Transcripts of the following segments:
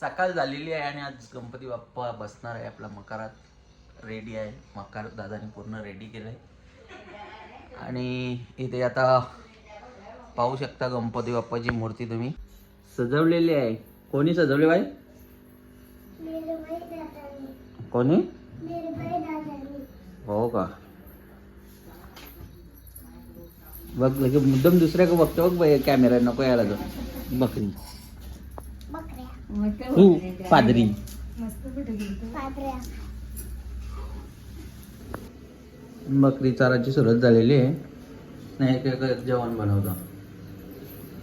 सकाळ झालेली आहे आणि आज गणपती बाप्पा बसणार आहे आपल्या मकारात. रेडी आहे. मकार दादाने पूर्ण रेडी केलं आहे आणि इथे आता पाहू शकता गणपती बाप्पाची मूर्ती तुम्ही. सजवलेली आहे. कोणी सजवली बाई? कोणी? हो का? बघ मुद्दाम दुसऱ्या का बघतो बघ कॅमेरा नको यायला तो बकरी तू पादरी. बकरी चाराची सुरुवात झालेली आहे. नाही काय काय जेवण बनवतो.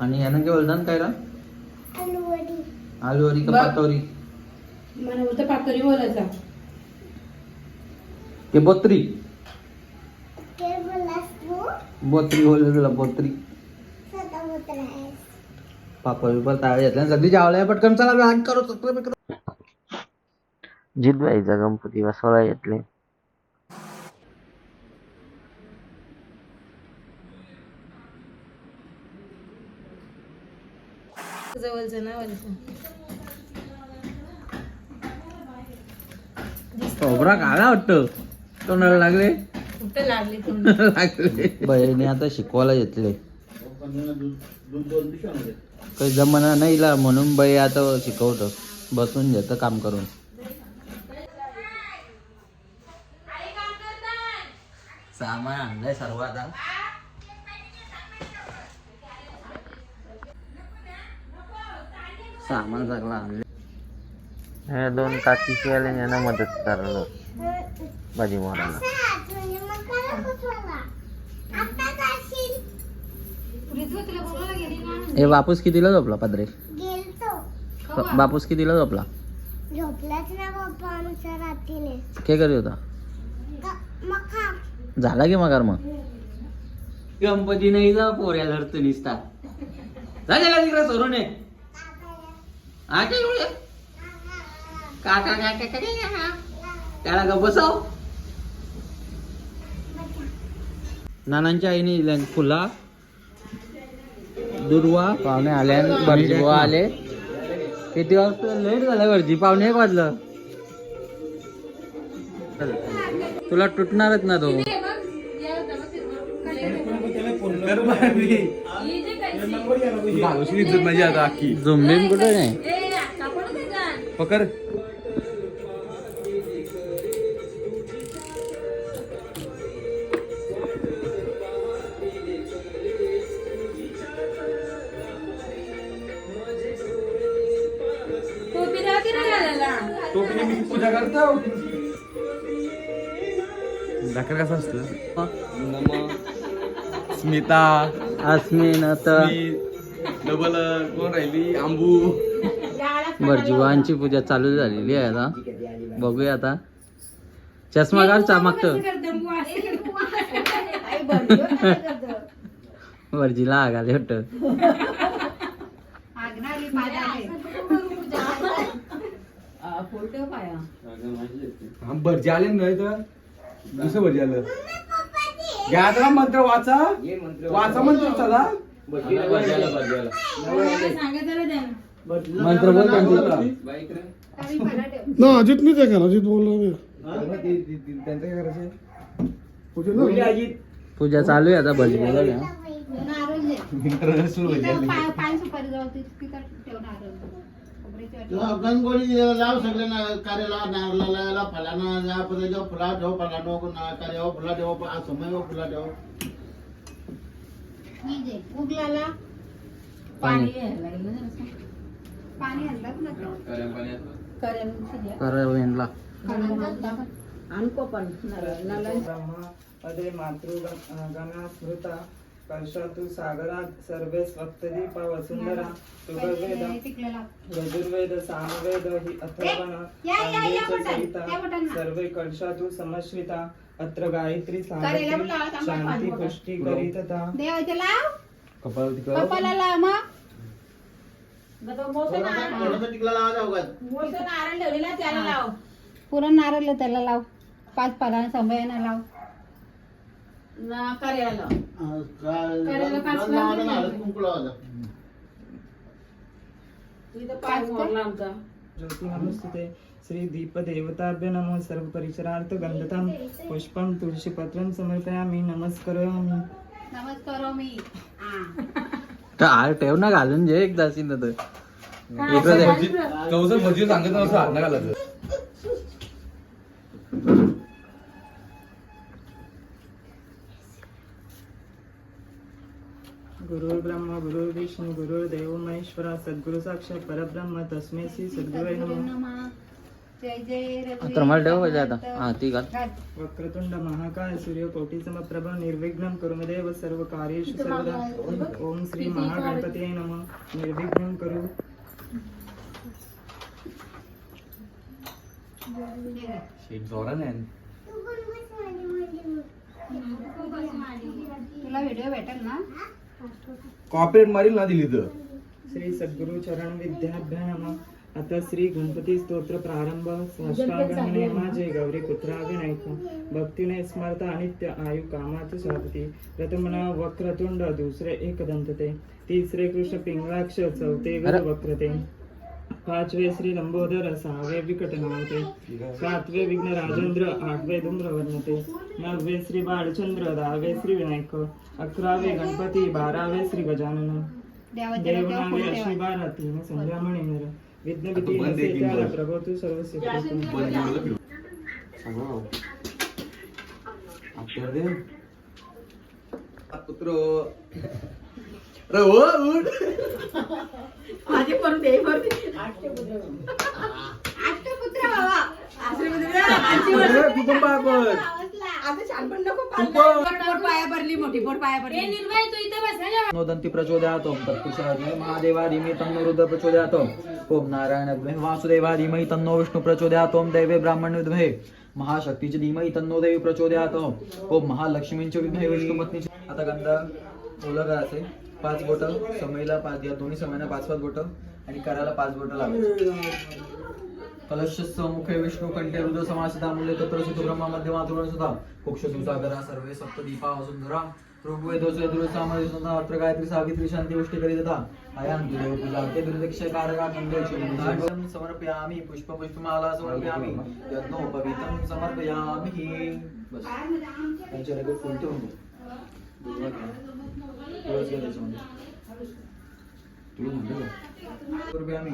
आणि यानं काय बोलतात काय रा आलूवरी का मला बोलतं पातळी बोलायचा. ते बोत्री? बोत्री बोलले तुला बोत्री. पापड बिपड ताळे घेतल्या सगळी जेवल्या पटकन. चला करू. सबस्क्राईब करू. गणपती जवळचं ना? वरचं खोबरा काळा वाटतं. तोंडाला लागले? कुठं लागले तोंड? लागले. बहिणी आता शिकवायला घेतले. काही जमाना नाही ला म्हणून बाई आता शिकवतो. बसून घेतं काम करून. सामान आणलंय सर्व आता सामान सगळं आणलं हे दोन काकीशी आले यांना मदत करायला. भाजी मारायला हे बापूस कितीला झोपला पदरे? बापूस कितीला झोपला? झोपलाच ना पप्पा आमच्या रात्रीने काय करी होता? झाला की मग मग? गणपती नाही जा पोऱ्या धरतो निसता. झालेला तिकडे सोडून ये. हा काय बोलले? काका काका काका त्याला ग बसव. नानांच्या आईने फुला दुर्वा पाहुणे आले भरजी आले. किती वाजता? लेट झाला भरजी पाहुणे एक वाजलं. तुला तुटणारच ना तो. माझी आता अख्खी. झुंबीम कुठे नाही पकड. दाखल कसं असतं. स्मिता. अस्मिन आता डबल कोण राहिली? आंबू. भरजीवांची पूजा चालू झालेली आहे आता. बघूया आता. चष्मा काढ चामागत भरजीला आग आले होत हा भरजी आले नाही तर? दुसरं भरजी आलं घ्या मंत्र वाचा. वाचा. मंत्र चला. मंत्र बोल. ना अजित नाही का? अजित बोलला त्यांचं काय करायचं पूजा चालू आहे आता भरजी बोला जाऊ तिथं ठेवून गणगोळी लाव सगळे ना कार्याला नारळाला फलाना या पदे जो फुला ठेव फलानो कार्य फुला ठेव समय फुला ठेव. उगलाला पाणी. पाणी आणलं आणको पण अदे मातृगणा स्मृता कर्षतु सागरात सर्वे स्वप्तदीपा वसुंधरा सुगवेद यजुर्वेद सामवेद हि अथर्वण या, या, या वंदेच बटन, सहिता. सर्वे कर्षातु समश्रिता अत्र गायत्री थांबा, शांती. पुष्टी करीतता. कर. कपाला लाव. मग. थोडासा टिकला लावा जाऊ का नारळ ठेवलेला त्याला लाव. पुरा नारळ त्याला लाव. पाच पाला समयाना लाव. कार्याला. करायला पाच लावले. कुंकू लावा पाच का? ज्योती नमस्ते श्री नमो पुष्पं तुळशीपत्रं समर्पयामि. नमस्करोमि. नमस्कार मी हा. तर आर ठेव ना घालून जे एक जाशील तर. इकडं दे. चौसर भजी सांगत असं हात नाही घालायचं. गुरुर्ब्रह्मा गुरुर्विष्णू गुरुर्देव महेश्वरा सद्गुरु साक्षात परब्रह्म तस्मै श्री सद्गुरे नमः. हा. वक्रतुंड महाकाय सूर्यकोटी समप्रभ निर्विघ्नं कुरुमदेव सर्व कार्येषु सर्वदा. ओम श्री महागणपती नमः. निर्विघ्नं करू. हे घे. शेट जोरा नाही तू पण बस माझी माझी तुला व्हिडिओ भेटेल ना कॉपरेट मारील ना दिली तर. श्री सद्गुरु चरण विद्याभ्या नमः आता श्री गणपती स्तोत्र प्रारंभ. साष्टांगणे माझे गौरी पुत्रावे नायक भक्तीने स्मरता अनित्य आयु कामाचे साधते. प्रथमना वक्रतुंड दुसरे एकदंतते. तिसरे कृष्ण पिंगळाक्ष चौथे. वक्रते પાંચવે શ્રી લંબોદર સહાવે વિકટનાવતે સાતવે વિઘ્ન રાજેન્દ્ર આઠવે ધૂમ્રવર્ણતે નવવે શ્રી બાળચંદ્ર દાવે શ્રી વિનાયક અકરાવે ગણપતિ બારાવે શ્રી ગજાનન દેવનાવે શ્રી બારાતી ને સંધ્યામણી નર વિદ્યાપતિ નસે પ્રભોતુ સર્વસ્ય પુત્રો पुत्र माझे परत दे परत अष्टपुत्र बाबा. अरे, कुटुंब आपण आता छानपण नको कुटुंब. पोट पाया भरली मोठी पोट पाया भरली. नोदन्ति प्रचोदयातोम तत्पुरुषाय महादेवाधीमहि तन्नो रुद्र प्रचोदयातोम ओम नारायण विद्महे वासुदेवाधीमहि तन्नो विष्णु प्रचोदयातोम दैवे ब्राह्मण विद्महे. महाशक्तीचे धीमहि तन्नो देवी प्रचोदयातोम. ओम महालक्ष्मींचे विद्महे विष्णुपत्नीचे आता गंधा ओलं करायचे पाच बोटं समईला पाच या दोन्ही समयला पाच पाच बोटं आणि कराला पाच बोटं लावायची कलशस्स मुखे विष्णू कंठे रुद्र समासिता मूल्य तत्र सुत ब्रह्मा मध्य मातुरण सुधा। कुक्ष सुसागरा सर्वे सप्त दीपा वसुंधरा। ऋग्वेदोचे दुर्सामय सुधा अत्र गायत्री सावित्री शांती गोष्टी करीत होता अयान दुर्देव पूजा ते दुर्दक्ष कारका कंदोची समर्पयामि पुष्प पुष्पमाला समर्पयामि। यज्ञोपवीतं समर्पयामि। बस। त्यांच्या लगेच फुल ठेवून दे. पुष्पम घ्या.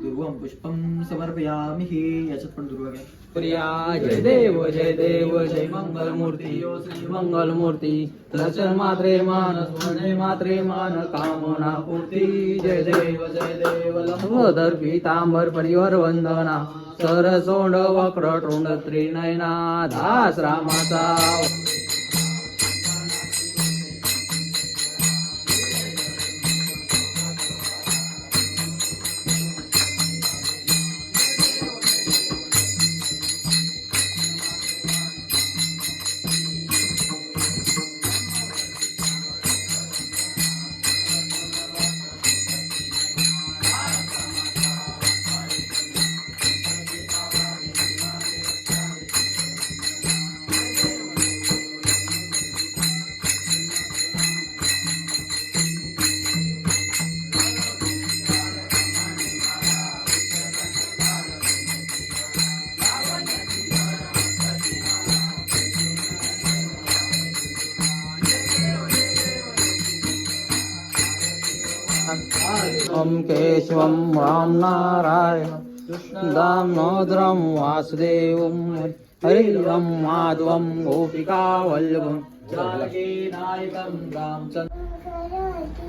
तुळस समर्पयामि दुर्वं याच्यात पण दुर्वा घ्या प्रिया जय देव जय देव जय मंगल मूर्ती श्री मंगल मूर्ती दर्शन मात्रे मान जय मात्रे मान कामना पूर्ती जय देव जय देव लंबोदर पीतांबर परिवर वंदना सरसोंड वक्र तोंड त्रिनयना दास रामाचा ॐ केशवं राम नारायण दामोदरं वासुदेवं हरिं माधवं गोपिकावल्लभं जानकी नायकं रामचन्द्र। करोति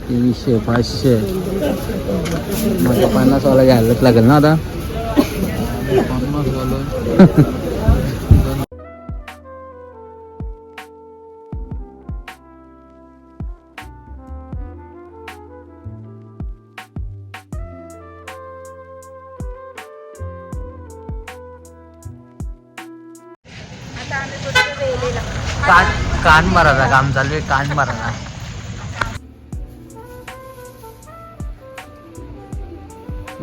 तीनशे पाचशे. मला पन्नास वाला घ्यायलाच लागेल ना आता? पन्नास वाला कान मारायचा काम चालू आहे कान मारायचा.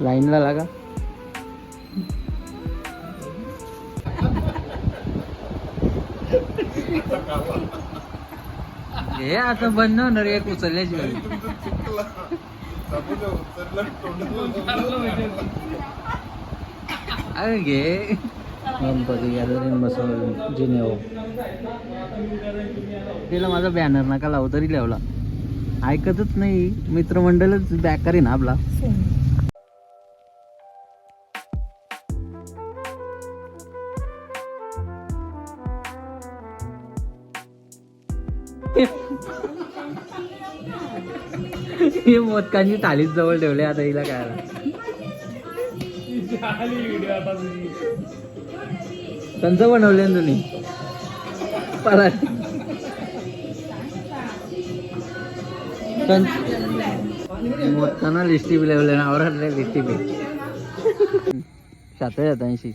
लाईनला लागा. हे आता बंद होणार एक उचलल्याची. अरे घे. गणपती गॅदरिंग बसव जिनेओ हो. तिला माझा बॅनर नका लावू तरी लावला. ऐकतच नाही मित्रमंडळच बॅक करीन ना आपला. हे मोदकांची थालीच जवळ ठेवले आता हिला काय कंच बनवले ना तुम्ही? पराठे. मोदकांना लिस्टी बी लावले ना आवरातले लिस्टी बी सात ऐंशी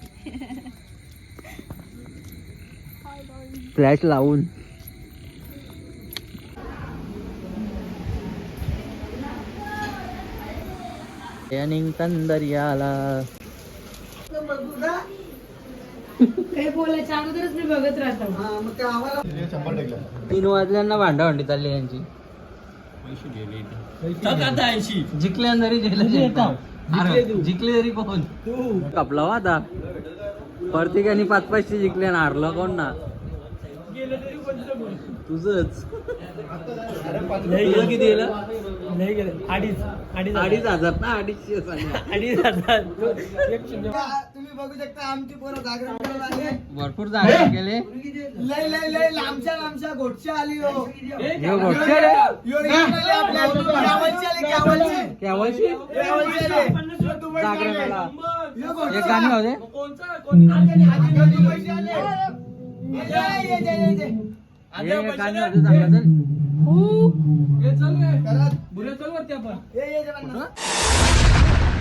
फ्लॅश लावून. निघतान दर्याला काही बोलायच्या अगोदरच मी बघत राहतो. तीन वाजल्यांना भांडा भांडी चालली यांची. जिंकल्या तरी जिंकले तरी कोण कपला हो आता. प्रत्येकाने पाच पाचशे जिंकले आणि हारलं कोण ना? तुझच. किती दिलं अडीच. अडीच अडीच हजार. ना? अडीचशे सांगा. अडीच हजार. बघू शकता आमची पोरं जागरण भरपूर जागा केले. लय लय लय लांबच्या लांबच्या गोटच्या आली हो. घोटके रे. यो इकडे आले आपल्या गावाची आली गावाची. केव्हाची गावाची आली. जागरणाला यो घोटच्या. एक गाणी आले. ये, ये, ये, ये, ये. हे एक गाणी चल घरात. ये, ये, ये.